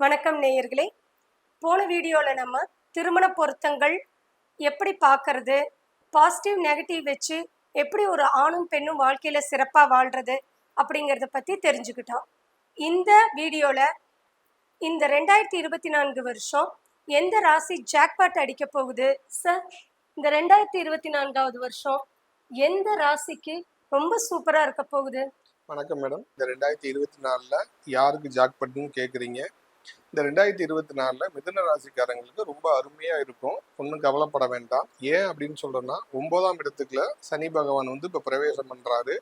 வணக்கம் நேயர்களே. போன வீடியோவில் நம்ம திருமண பொருத்தங்கள் எப்படி பார்க்கறது பாசிட்டிவ் நெகட்டிவ் வச்சு எப்படி ஒரு ஆணும் பெண்ணும் வாழ்க்கையில் சிறப்பாக வாழ்கிறது அப்படிங்கிறத பற்றி தெரிஞ்சுக்கிட்டோம். இந்த வீடியோவில் இந்த ரெண்டாயிரத்தி இருபத்தி நான்கு வருஷம் எந்த ராசி ஜாக்பாட் அடிக்க போகுது? சார் இந்த ரெண்டாயிரத்தி இருபத்தி நான்காவது வருஷம் எந்த ராசிக்கு ரொம்ப சூப்பராக இருக்க போகுது? வணக்கம் மேடம் இந்த ரெண்டாயிரத்தி இருபத்தி நாலில் யாருக்கு ஜாக் கேட்குறீங்க இந்த ரெண்டாயிரத்தி இருபத்தி நாலில் மிதுன ராசிக்காரங்களுக்கு ரொம்ப அருமையாக இருக்கும். ஒன்றும் கவலைப்பட வேண்டாம். ஏன் அப்படின்னு சொல்கிறேன்னா ஒன்பதாம் இடத்துக்குள்ள சனி பகவான் வந்து இப்போ பிரவேசம் பண்ணுறாரு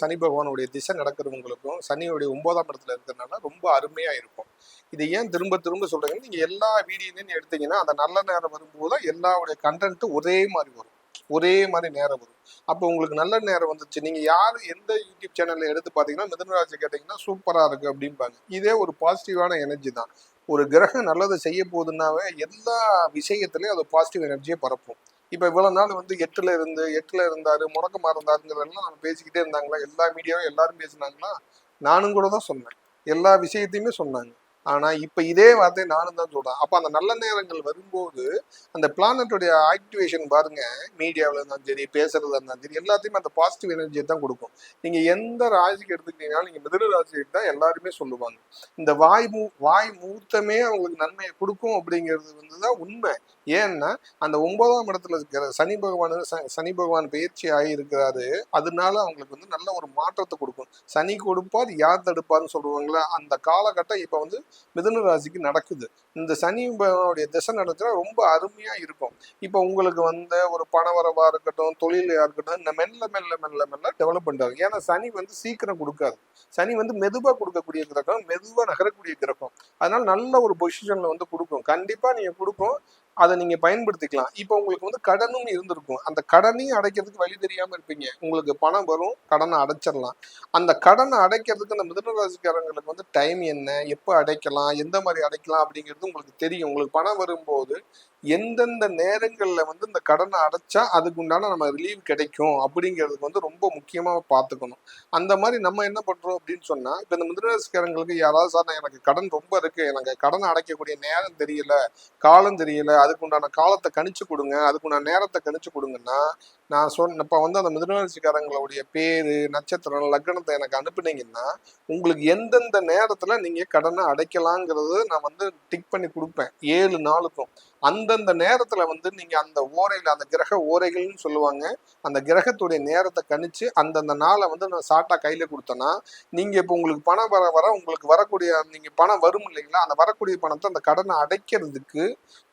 சனி பகவானுடைய திசை நடக்கிறவங்களுக்கும் சனியுடைய ஒன்பதாம் இடத்துல இருக்கிறதுனால ரொம்ப அருமையாக இருக்கும். இது ஏன் திரும்ப திரும்ப சொல்கிறீங்கன்னா நீங்கள் எல்லா வீடியோலையும் எடுத்தீங்கன்னா அந்த நல்ல நேரம் வரும்போது எல்லாவுடைய எல்லாருடைய கண்டென்ட்டு ஒரே மாதிரி வரும். ஒரே மாதிரி நேரம் வரும். அப்போ உங்களுக்கு நல்ல நேரம் வந்துச்சு நீங்க யார் எந்த யூடியூப் சேனல்ல எடுத்து பார்த்தீங்கன்னா மிதனராசி கேட்டீங்கன்னா சூப்பரா இருக்கு அப்படிம்பாங்க. இதே ஒரு பாசிட்டிவான எனர்ஜி தான். ஒரு கிரகம் நல்லதை செய்ய போகுதுன்னாவே எல்லா விஷயத்துலையும் அது பாசிட்டிவ் எனர்ஜியை பரப்பும். இப்போ இவ்வளவு நாள் வந்து எட்டுல இருந்து எட்டுல இருந்தாரு முடக்கமா இருந்தாருங்கிறதெல்லாம் நம்ம பேசிக்கிட்டே இருந்தாங்களா? எல்லா மீடியாவும் எல்லாரும் பேசினாங்கன்னா நானும் கூட தான் சொன்னேன். எல்லா விஷயத்தையுமே சொன்னாங்க. ஆனா இப்ப இதே வார்த்தை நானும் தான் சொல்றேன். அப்ப அந்த நல்ல நேரங்கள் வரும்போது அந்த பிளானட்டுடைய ஆக்டிவேஷன் பாருங்க. மீடியாவில் இருந்தாலும் சரி பேசுறதா இருந்தாலும் சரி எல்லாத்தையுமே அந்த பாசிட்டிவ் எனர்ஜியை தான் கொடுக்கும். நீங்க எந்த ராசிக்கு எடுத்துக்கிட்டீங்கனாலும் நீங்க மிதன ராசிக்கு தான் எல்லாருமே சொல்லுவாங்க. இந்த வாய் மூ வாய் மூர்த்தமே அவங்களுக்கு நன்மையை கொடுக்கும் அப்படிங்கிறது வந்து தான் உண்மை. ஏன்னா அந்த ஒன்பதாம் இடத்துல இருக்கிற சனி பகவான் சனி பகவான் பயிற்சி ஆகி இருக்கிறாரு அதனால அவங்களுக்கு வந்து நல்ல ஒரு மாற்றத்தை கொடுக்கும். சனி கொடுப்பார் யார் தடுப்பார்னு சொல்லுவாங்களா அந்த காலகட்டம் இப்போ வந்து மிதுன ராசிக்கு நடக்குது. இந்த சனி திசை நடத்தினா ரொம்ப அருமையா இருக்கும். இப்போ உங்களுக்கு வந்த ஒரு பணவரவா இருக்கட்டும் தொழிலையா இருக்கட்டும் இந்த மெல்ல மெல்ல மெல்ல மெல்ல டெவலப் பண்ணுறாங்க ஏன்னா சனி வந்து சீக்கிரம் கொடுக்காது. சனி வந்து மெதுவா கொடுக்கக்கூடிய கிரகம் மெதுவா நகரக்கூடிய கிரகம். அதனால நல்ல ஒரு பொசிஷன்ல வந்து கொடுக்கும். கண்டிப்பா நீங்க கொடுக்கும். அதை நீங்க பயன்படுத்திக்கலாம். இப்போ உங்களுக்கு வந்து கடனும் இருந்திருக்கும். அந்த கடனையும் அடைக்கிறதுக்கு வழி தெரியாம இருப்பீங்க. உங்களுக்கு பணம் வரும் கடனை அடைச்சிடலாம். அந்த கடனை அடைக்கிறதுக்கு அந்த மிதனராசிக்காரங்களுக்கு வந்து டைம் என்ன? எப்போ அடைக்கலாம்? எந்த மாதிரி அடைக்கலாம் அப்படிங்கிறது உங்களுக்கு தெரியும். உங்களுக்கு பணம் வரும்போது எந்தெந்த நேரங்களில் வந்து இந்த கடனை அடைச்சா அதுக்கு உண்டான நம்ம ரிலீவ் கிடைக்கும் அப்படிங்கிறதுக்கு வந்து ரொம்ப முக்கியமாக பார்த்துக்கணும். அந்த மாதிரி நம்ம என்ன பண்ணுறோம் அப்படின்னு சொன்னால் இப்போ இந்த மிதனராசிக்காரங்களுக்கு யாராவது சார் எனக்கு கடன் ரொம்ப இருக்குது எனக்கு கடனை அடைக்கக்கூடிய நேரம் தெரியல. காலம் தெரியல. அதுக்கு உண்டான காலத்தை கணிச்சு கொடுங்க அதுக்குண்டான நேரத்தை கணிச்சு கொடுங்கன்னா நான் சொன்ன இப்போ வந்து அந்த மிதனராசிக்காரங்களுடைய பேர் நட்சத்திரம் லக்னத்தை எனக்கு அனுப்புனீங்கன்னா உங்களுக்கு எந்தெந்த நேரத்தில் நீங்கள் கடனை அடைக்கலாங்கிறது நான் வந்து டிக் பண்ணி கொடுப்பேன். ஏழு நாளுக்கும். அந்தந்த நேரத்தில் வந்து நீங்கள் அந்த ஓரையில் அந்த கிரக ஓரைகள்னு சொல்லுவாங்க அந்த கிரகத்துடைய நேரத்தை கணிச்சு அந்தந்த நாளை வந்து நான் சாட்டா கையில் கொடுத்தேன்னா நீங்கள் இப்போ உங்களுக்கு பணம் வர வர உங்களுக்கு வரக்கூடிய நீங்கள் பணம் வரும் இல்லைங்களா? அந்த வரக்கூடிய பணத்தை அந்த கடனை அடைக்கிறதுக்கு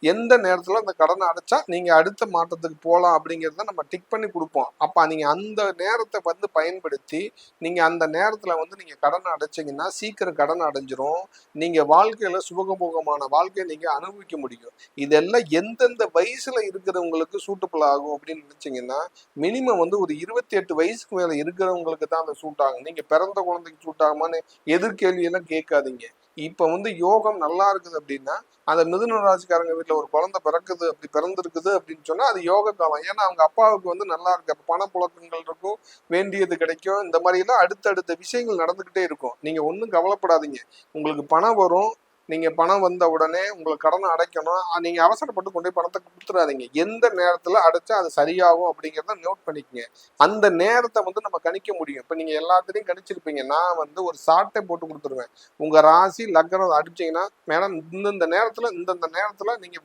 எந்த நேரத்தில் அந்த கடனை அடைச்சா நீங்கள் அடுத்த மாற்றத்துக்கு போகலாம் அப்படிங்கிறத நம்ம டிக் பண்ணி கொடுப்போம். அப்போ நீங்கள் அந்த நேரத்தை வந்து பயன்படுத்தி நீங்கள் அந்த நேரத்தில் வந்து நீங்கள் கடனை அடைச்சிங்கன்னா சீக்கிரம் கடன் அடைஞ்சிரும். நீங்கள் வாழ்க்கையில் சுபகபோகமான வாழ்க்கையை நீங்கள் அனுபவிக்க முடியும். இதெல்லாம் எந்தெந்த வயசில் இருக்கிறவங்களுக்கு சூட்டபிள் ஆகும் அப்படின்னு நினச்சிங்கன்னா மினிமம் வந்து ஒரு இருபத்தி எட்டு வயசுக்கு மேலே இருக்கிறவங்களுக்கு தான் அந்த சூட் ஆகும். நீங்கள் பிறந்த குழந்தைக்கு சூட் ஆகுமான்னு எதிர்கேள்வியெல்லாம் கேட்காதீங்க. இப்போ வந்து யோகம் நல்லா இருக்குது அப்படின்னா அந்த மிதுன ராசிக்காரங்க வீட்டில் ஒரு குழந்தை பிறக்குது அப்படி பிறந்திருக்குது அப்படின்னு சொன்னால் அது யோக காலம். ஏன்னா அவங்க அப்பாவுக்கு வந்து நல்லா இருக்கு. பணப்புழக்கங்கள் இருக்கும் வேண்டியது கிடைக்கும். இந்த மாதிரிலாம் அடுத்தடுத்த விஷயங்கள் நடந்துக்கிட்டே இருக்கும். நீங்கள் ஒன்றும் கவலைப்படாதீங்க. உங்களுக்கு பணம் வரும் நீங்க பணம் வந்த உடனே உங்களுக்கு கடனை அடைக்கணும். நீங்க அவசரப்பட்டு கொண்டு போய் பணத்தை கொடுத்துடாதீங்க எந்த நேரத்துல அடைச்சா அது சரியாகும் அப்படிங்கிறத நோட் பண்ணிக்கங்க. அந்த நேரத்தை வந்து நம்ம கணிக்க முடியும். இப்போ நீங்க எல்லாத்துலேயும் கணிச்சிருப்பீங்க. நான் வந்து ஒரு சாட்டை போட்டு கொடுத்துருவேன். உங்க ராசி லக்னம் அடிச்சீங்கன்னா மேடம் இந்தந்த நேரத்துல இந்தந்த நேரத்துல நீங்க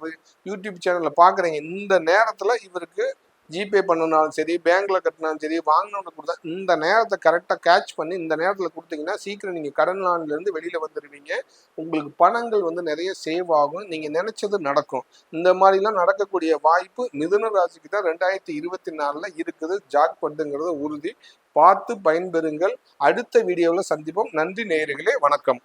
யூடியூப் சேனல்ல பாக்குறீங்க. இந்த நேரத்துல இவருக்கு ஜிபே பண்ணுனாலும் சரி பேங்க்ல கட்டினாலும் சரி வாங்கினவங்க கொடுத்தா இந்த நேரத்தை கரெக்டாக கேட்ச் பண்ணி இந்த நேரத்தில் கொடுத்தீங்கன்னா சீக்கிரம் நீங்கள் கடன் இருந்து வெளியில் வந்துடுவீங்க உங்களுக்கு பணங்கள் வந்து நிறைய சேவ் ஆகும். நீங்கள் நினைச்சது நடக்கும். இந்த மாதிரிலாம் நடக்கக்கூடிய வாய்ப்பு மிதுன ராசிக்கு தான் ரெண்டாயிரத்தி இருபத்தி நாலில் இருக்குது. ஜாக் பண்ணுங்கிறது உறுதி. பார்த்து பயன்பெறுங்கள். அடுத்த வீடியோவில் சந்திப்போம். நன்றி நேயர்களே. வணக்கம்.